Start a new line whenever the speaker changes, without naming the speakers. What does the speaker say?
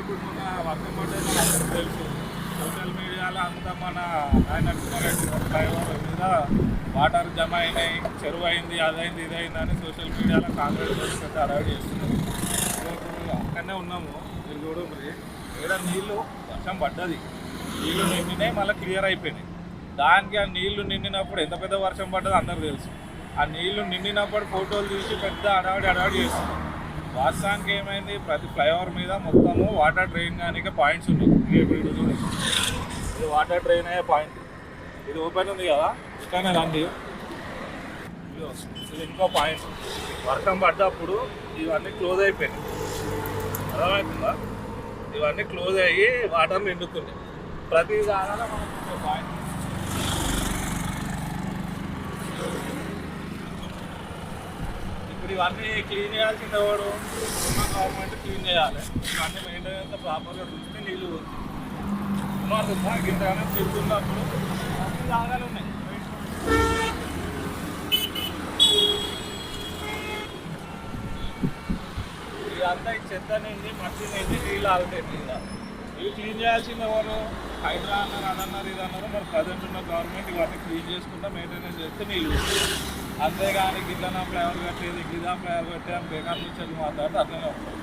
ఇప్పుడు మన వర్షం తెలుసు. సోషల్ మీడియాలో అంతా మన ఆయన ఫ్లైఓవర్ మీద వాటర్ జమ అయినాయి చెరువు అయింది అదైంది ఇదైంది అని సోషల్ మీడియాలో కాంగ్రెస్ వాళ్ళు పెద్ద అడవి చేస్తున్నారు. అక్కడనే ఉన్నాము మీరు చూడండి ఇక్కడ నీళ్ళు వర్షం పడ్డది. నీళ్ళు నిండినాయి మళ్ళీ క్లియర్ అయిపోయినాయి. దానికి ఆ నీళ్ళు నిండినప్పుడు ఎంత పెద్ద వర్షం పడ్డదో అందరూ తెలుసు. ఆ నీళ్ళు నిండినప్పుడు ఫోటోలు తీసి పెద్ద అడవాడి అడవాడి చేస్తున్నారు. వాస్తవానికి ఏమైంది ప్రతి ఫ్లైఓవర్ మీద మొత్తము వాటర్ డ్రైన్ కానీ పాయింట్స్ ఉన్నాయి. ఇవి వీడు చూడండి. ఇది వాటర్ డ్రైన్ అయ్యే పాయింట్. ఇది ఓపెన్ ఉంది కదా? ఇక్కడనే రండి. ఇది ఇంకో పాయింట్. వర్షం పడ్డప్పుడు ఇవన్నీ క్లోజ్ అయిపోయినాయి. అర్థమవుతుందా? ఇవన్నీ క్లోజ్ అయ్యి వాటర్ నిండుతున్నాయి. ప్రతి దానిలో మనకు పాయింట్. ఇప్పుడు ఇవన్నీ క్లీన్ చేయాల్సింది ఎవడు గవర్నమెంట్ క్లీన్ చేయాలి. ఇవన్నీ మెయింటెనెన్స్ ప్రాపర్గా చూస్తే నీళ్ళు పోతుంది మారుతుందా ఇంతగానో తిరుగుతున్నప్పుడు అన్ని జాగాలు ఉన్నాయి. ఇదంతా ఈ చెత్త నిండి మట్టి నిండి నీళ్ళు ఆగుతాయి మీద ఇవి క్లీన్ చేయాల్సింది ఎవరు? హైడ్రా అన్నారు అదన్నారు ఇది అన్నారు మరి ప్రజెంట్ ఉన్న గవర్నమెంట్ ఇవన్నీ క్లీన్ చేసుకుంటా మెయింటెనెన్స్ చేస్తే నీళ్ళు వస్తాయి. అంతేగాని గిట్లనా ఫ్లైఓవర్ కట్టేది గిదా ఫ్లైఓవర్ కట్టేది బేకార్ నుంచి మాట్లాడితే అట్లనే ఉంటుంది